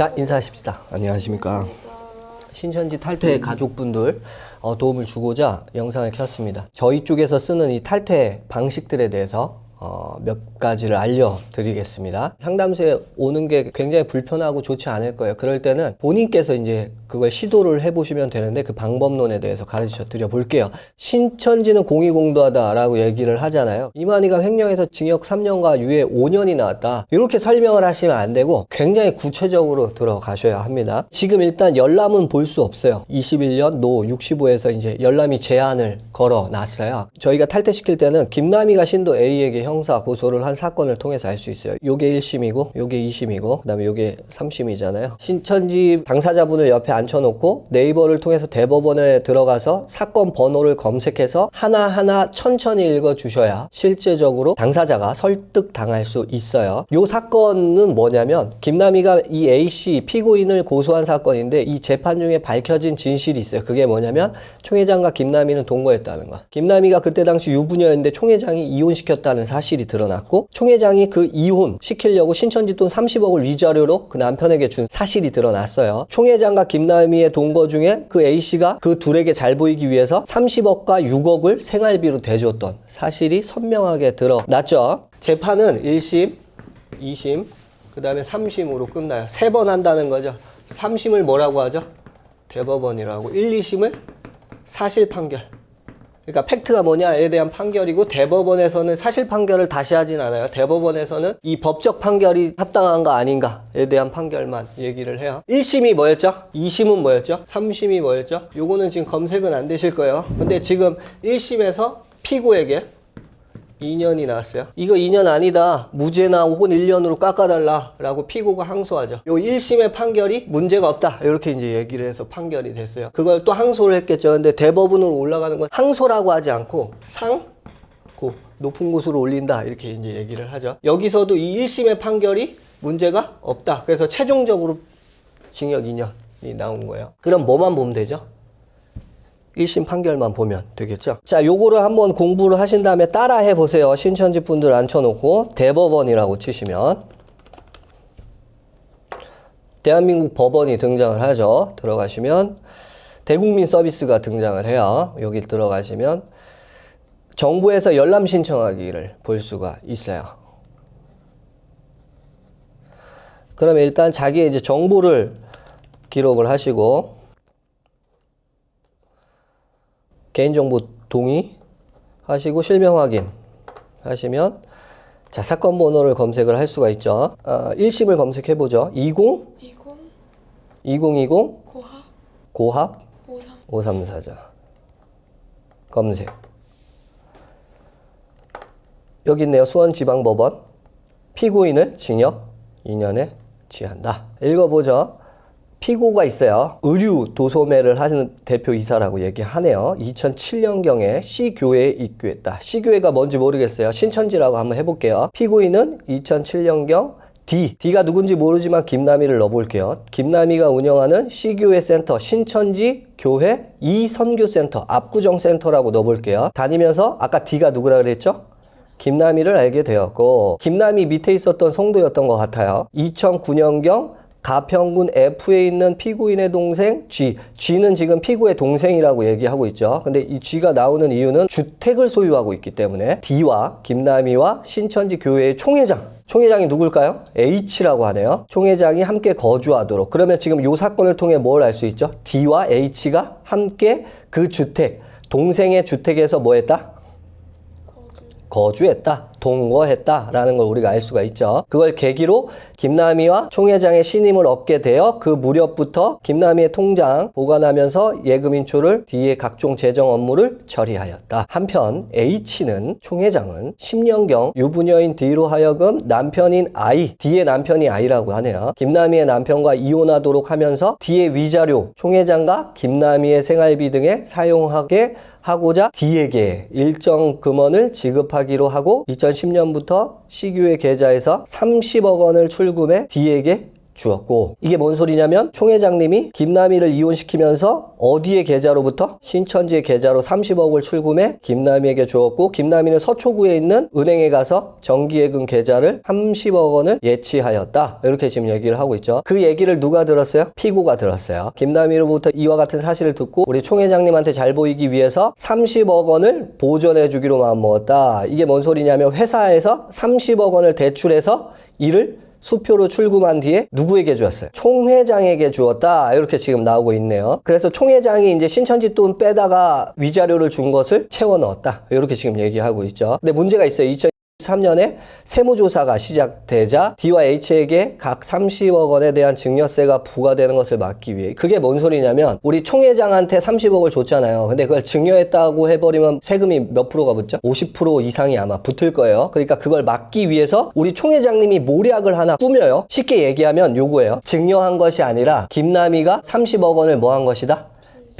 자, 인사하십시다. 안녕하십니까. 신천지 탈퇴 가족분들 어, 도움을 주고자 영상을 켰습니다. 저희 쪽에서 쓰는 이 탈퇴 방식들에 대해서 어, 몇 가지를 알려드리겠습니다. 상담소에 오는 게 굉장히 불편하고 좋지 않을 거예요. 그럴 때는 본인께서 이제 그걸 시도를 해보시면 되는데 그 방법론에 대해서 가르쳐 드려 볼게요. 신천지는 공의공도하다라고 얘기를 하잖아요. 이만희가 횡령해서 징역 3년과 유예 5년이 나왔다. 이렇게 설명을 하시면 안 되고 굉장히 구체적으로 들어가셔야 합니다. 지금 일단 열람은 볼 수 없어요. 21년 노 65에서 이제 열람이 제한을 걸어 놨어요. 저희가 탈퇴시킬 때는 김남희가 신도 A에게 형사 고소를 한 사건을 통해서 알 수 있어요. 요게 1심이고 요게 2심이고 그다음에 요게 3심이잖아요. 신천지 당사자분을 옆에 앉혀놓고 네이버를 통해서 대법원에 들어가서 사건 번호를 검색해서 하나하나 천천히 읽어주셔야 실제적으로 당사자가 설득당할 수 있어요. 요 사건은 뭐냐면 김남희가 이 A씨 피고인을 고소한 사건인데 이 재판 중에 밝혀진 진실이 있어요. 그게 뭐냐면 총회장과 김남희는 동거했다는 거. 김남희가 그때 당시 유부녀였는데 총회장이 이혼시켰다는 사실 이 드러났고 총회장이 그 이혼 시키려고 신천지 돈 30억을 위자료로 그 남편에게 준 사실이 드러났어요. 총회장과 김남희의 동거 중에 그 A씨가 그 둘에게 잘 보이기 위해서 30억과 6억을 생활비로 대줬던 사실이 선명하게 드러났죠. 재판은 1심, 2심, 그 다음에 3심으로 끝나요. 세 번 한다는 거죠. 3심을 뭐라고 하죠? 대법원이라고. 1, 2심을 사실 판결. 그러니까 팩트가 뭐냐에 대한 판결이고 대법원에서는 사실 판결을 다시 하진 않아요. 대법원에서는 이 법적 판결이 합당한가 아닌가에 대한 판결만 얘기를 해요. 1심이 뭐였죠? 2심은 뭐였죠? 3심이 뭐였죠? 요거는 지금 검색은 안 되실 거예요. 근데 지금 1심에서 피고에게 2년이 나왔어요. 이거 2년 아니다. 무죄나 혹은 1년으로 깎아달라. 라고 피고가 항소하죠. 요 1심의 판결이 문제가 없다. 이렇게 이제 얘기를 해서 판결이 됐어요. 그걸 또 항소를 했겠죠. 근데 대법원으로 올라가는 건 항소라고 하지 않고 상, 고, 높은 곳으로 올린다. 이렇게 이제 얘기를 하죠. 여기서도 이 1심의 판결이 문제가 없다. 그래서 최종적으로 징역 2년이 나온 거예요. 그럼 뭐만 보면 되죠? 1심 판결만 보면 되겠죠. 자, 요거를 한번 공부를 하신 다음에 따라 해 보세요. 신천지 분들 앉혀놓고 대법원이라고 치시면 대한민국 법원이 등장을 하죠. 들어가시면 대국민 서비스가 등장을 해요. 여기 들어가시면 정부에서 열람 신청하기를 볼 수가 있어요. 그러면 일단 자기의 이제 정보를 기록을 하시고 개인정보 동의 하시고 실명 확인 하시면 자 사건 번호를 검색을 할 수가 있죠. 아, 1심을 검색해 보죠. 20 20 2020 고합 고합 53 534자 검색 여기 있네요. 수원지방법원 피고인을 징역 2년에 지한다. 읽어보죠. 피고가 있어요. 의류 도소매를 하는 대표 이사라고 얘기하네요. 2007년경에 C교회에 입교했다. C교회가 뭔지 모르겠어요. 신천지라고 한번 해볼게요. 피고인은 2007년경 D. D가 누군지 모르지만 김남희를 넣어볼게요. 김남희가 운영하는 C교회 센터, 신천지 교회 이선교 센터, 압구정 센터라고 넣어볼게요. 다니면서 아까 D가 누구라 그랬죠? 김남희를 알게 되었고 김남희 밑에 있었던 성도였던 것 같아요. 2009년경 가평군 F에 있는 피고인의 동생 G. G는 지금 피고의 동생이라고 얘기하고 있죠. 근데 이 G가 나오는 이유는 주택을 소유하고 있기 때문에 D와 김남희와 신천지 교회의 총회장 총회장이 누굴까요? H라고 하네요. 총회장이 함께 거주하도록. 그러면 지금 이 사건을 통해 뭘 알 수 있죠? D와 H가 함께 그 주택, 동생의 주택에서 뭐 했다? 거주했다, 동거했다라는 걸 우리가 알 수가 있죠. 그걸 계기로 김남희와 총회장의 신임을 얻게 되어 그 무렵부터 김남희의 통장 보관하면서 예금 인출을 뒤에 각종 재정 업무를 처리하였다. 한편 H는 총회장은 10년경 유부녀인 D로 하여금 남편인 I, D의 남편이 I라고 하네요. 김남희의 남편과 이혼하도록 하면서 D의 위자료, 총회장과 김남희의 생활비 등에 사용하게 하고자 D에게 일정 금원을 지급하기로 하고 2010년부터 C교회 계좌에서 30억 원을 출금해 D에게 주었고 이게 뭔 소리냐면 총회장님이 김남희를 이혼시키면서 어디의 계좌로부터? 신천지의 계좌로 30억을 출금해 김남희에게 주었고 김남희는 서초구에 있는 은행에 가서 정기예금 계좌를 30억 원을 예치하였다. 이렇게 지금 얘기를 하고 있죠. 그 얘기를 누가 들었어요? 피고가 들었어요. 김남희로부터 이와 같은 사실을 듣고 우리 총회장님한테 잘 보이기 위해서 30억 원을 보전해 주기로 마음먹었다. 이게 뭔 소리냐면 회사에서 30억 원을 대출해서 이를 수표로 출금한 뒤에 누구에게 주었어요? 총회장에게 주었다. 이렇게 지금 나오고 있네요. 그래서 총회장이 이제 신천지 돈 빼다가 위자료를 준 것을 채워 넣었다. 이렇게 지금 얘기하고 있죠. 근데 문제가 있어요. 2023년에 세무조사가 시작되자 D와 H에게 각 30억 원에 대한 증여세가 부과되는 것을 막기 위해 그게 뭔 소리냐면 우리 총회장한테 30억을 줬잖아요. 근데 그걸 증여했다고 해버리면 세금이 몇 프로가 붙죠? 50% 이상이 아마 붙을 거예요. 그러니까 그걸 막기 위해서 우리 총회장님이 모략을 하나 꾸며요. 쉽게 얘기하면 요거예요. 증여한 것이 아니라 김남희가 30억 원을 뭐 한 것이다?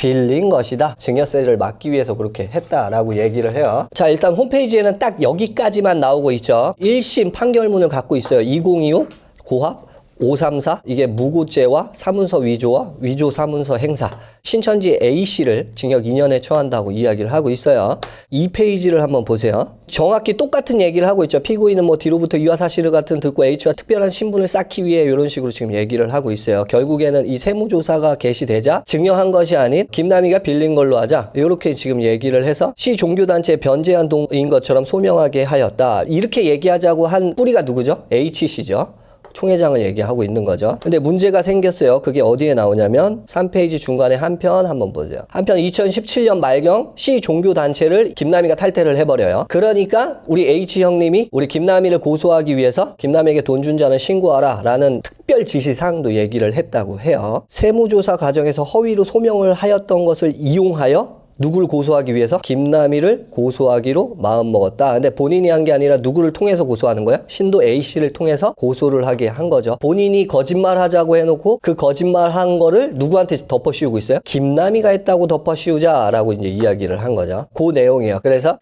빌린 것이다. 증여세를 막기 위해서 그렇게 했다라고 얘기를 해요. 자, 일단 홈페이지에는 딱 여기까지만 나오고 있죠. 1심 판결문을 갖고 있어요. 2025 고합 534 이게 무고죄와 사문서 위조와 위조 사문서 행사 신천지 A씨를 징역 2년에 처한다고 이야기를 하고 있어요. 이 페이지를 한번 보세요. 정확히 똑같은 얘기를 하고 있죠. 피고인은 뭐 뒤로부터 이와 사실을 같은 듣고 H와 특별한 신분을 쌓기 위해 이런 식으로 지금 얘기를 하고 있어요. 결국에는 이 세무조사가 개시되자 증여한 것이 아닌 김남희가 빌린 걸로 하자 이렇게 지금 얘기를 해서 시 종교단체 변제한 동인 것처럼 소명하게 하였다. 이렇게 얘기하자고 한 뿌리가 누구죠? H씨죠. 총회장을 얘기하고 있는 거죠. 근데 문제가 생겼어요. 그게 어디에 나오냐면 3페이지 중간에 한 편 한번 보세요. 한편 2017년 말경 시 종교 단체를 김남희가 탈퇴를 해버려요. 그러니까 우리 H 형님이 우리 김남희를 고소하기 위해서 김남희에게 돈 준 자는 신고하라 라는 특별 지시사항도 얘기를 했다고 해요. 세무조사 과정에서 허위로 소명을 하였던 것을 이용하여 누구를 고소하기 위해서 김남희를 고소하기로 마음먹었다. 근데 본인이 한 게 아니라 누구를 통해서 고소하는 거야? 신도 A씨를 통해서 고소를 하게 한 거죠. 본인이 거짓말 하자고 해놓고 그 거짓말 한 거를 누구한테 덮어 씌우고 있어요? 김남희가 했다고 덮어 씌우자라고 이제 이야기를 한 거죠. 그 내용이에요. 그래서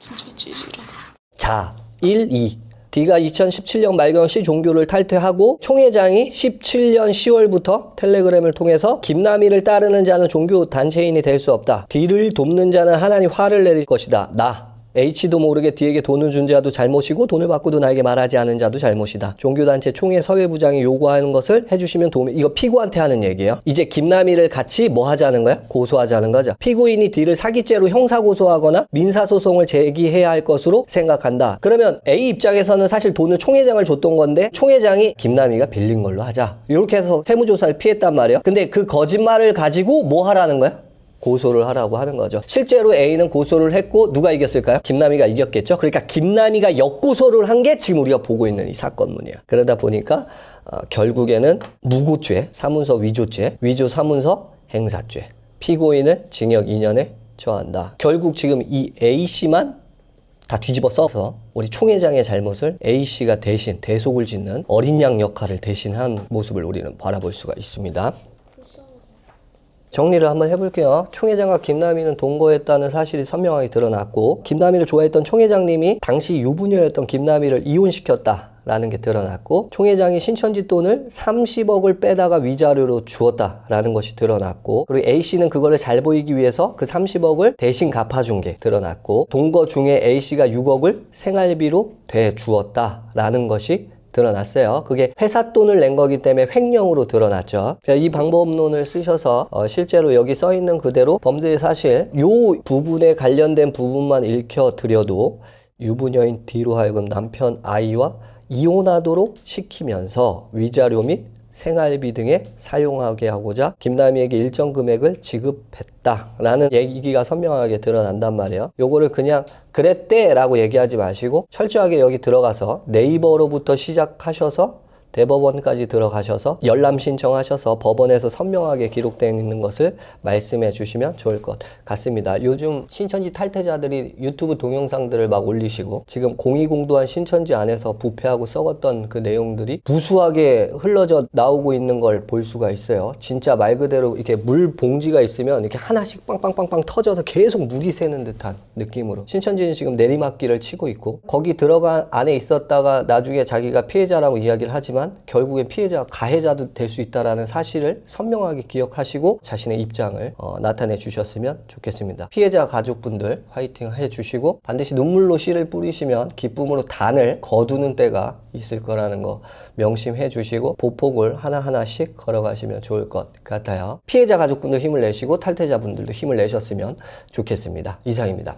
자, 1, 2. D가 2017년 말경 시 종교를 탈퇴하고 총회장이 17년 10월부터 텔레그램을 통해서 김남희를 따르는 자는 종교 단체인이 될 수 없다. D를 돕는 자는 하나님 화를 내릴 것이다. 나. H도 모르게 D에게 돈을 준 자도 잘못이고 돈을 받고도 나에게 말하지 않은 자도 잘못이다. 종교단체 총회 서회부장이 요구하는 것을 해주시면 도움이 이거 피고한테 하는 얘기예요. 이제 김남희를 같이 뭐 하자는 거야? 고소하자는 거죠. 피고인이 D를 사기죄로 형사고소하거나 민사소송을 제기해야 할 것으로 생각한다. 그러면 A 입장에서는 사실 돈을 총회장을 줬던 건데 총회장이 김남희가 빌린 걸로 하자. 이렇게 해서 세무조사를 피했단 말이에요. 근데 그 거짓말을 가지고 뭐 하라는 거야? 고소를 하라고 하는 거죠. 실제로 A는 고소를 했고 누가 이겼을까요? 김남희가 이겼겠죠. 그러니까 김남희가 역고소를 한 게 지금 우리가 보고 있는 이 사건문이야. 그러다 보니까 어, 결국에는 무고죄, 사문서 위조죄, 위조 사문서 행사죄, 피고인을 징역 2년에 처한다. 결국 지금 이 A 씨만 다 뒤집어 써서 우리 총회장의 잘못을 A 씨가 대신 대속을 짓는 어린 양 역할을 대신한 모습을 우리는 바라볼 수가 있습니다. 정리를 한번 해볼게요. 총회장과 김남희는 동거했다는 사실이 선명하게 드러났고 김남희를 좋아했던 총회장님이 당시 유부녀였던 김남희를 이혼시켰다. 라는 게 드러났고 총회장이 신천지 돈을 30억을 빼다가 위자료로 주었다라는 것이 드러났고 그리고 A씨는 그거를 잘 보이기 위해서 그 30억을 대신 갚아준 게 드러났고 동거 중에 A씨가 6억을 생활비로 대주었다라는 것이 드러났어요. 그게 회사 돈을 낸 거기 때문에 횡령으로 드러났죠. 이 방법론을 쓰셔서 어, 실제로 여기 써 있는 그대로 범죄의 사실 요 부분에 관련된 부분만 읽혀 드려도 유부녀인 D로 하여금 남편 아이와 이혼하도록 시키면서 위자료 및 생활비 등에 사용하게 하고자 김남희에게 일정 금액을 지급했다라는 얘기가 선명하게 드러난단 말이에요. 요거를 그냥 그랬대라고 얘기하지 마시고 철저하게 여기 들어가서 네이버로부터 시작하셔서 대법원까지 들어가셔서 열람 신청하셔서 법원에서 선명하게 기록되어 있는 것을 말씀해 주시면 좋을 것 같습니다. 요즘 신천지 탈퇴자들이 유튜브 동영상들을 막 올리시고 지금 공의공도한 신천지 안에서 부패하고 썩었던 그 내용들이 무수하게 흘러져 나오고 있는 걸 볼 수가 있어요. 진짜 말 그대로 이렇게 물 봉지가 있으면 이렇게 하나씩 빵빵빵빵 터져서 계속 물이 새는 듯한 느낌으로 신천지는 지금 내리막길을 치고 있고 거기 들어간 안에 있었다가 나중에 자기가 피해자라고 이야기를 하지만 있지만 결국엔 피해자가 가해자도 될 수 있다라는 사실을 선명하게 기억하시고 자신의 입장을 어, 나타내 주셨으면 좋겠습니다. 피해자 가족분들 화이팅 해주시고 반드시 눈물로 씨를 뿌리시면 기쁨으로 단을 거두는 때가 있을 거라는 거 명심해 주시고 보폭을 하나하나씩 걸어가시면 좋을 것 같아요. 피해자 가족분들 힘을 내시고 탈퇴자분들도 힘을 내셨으면 좋겠습니다. 이상입니다.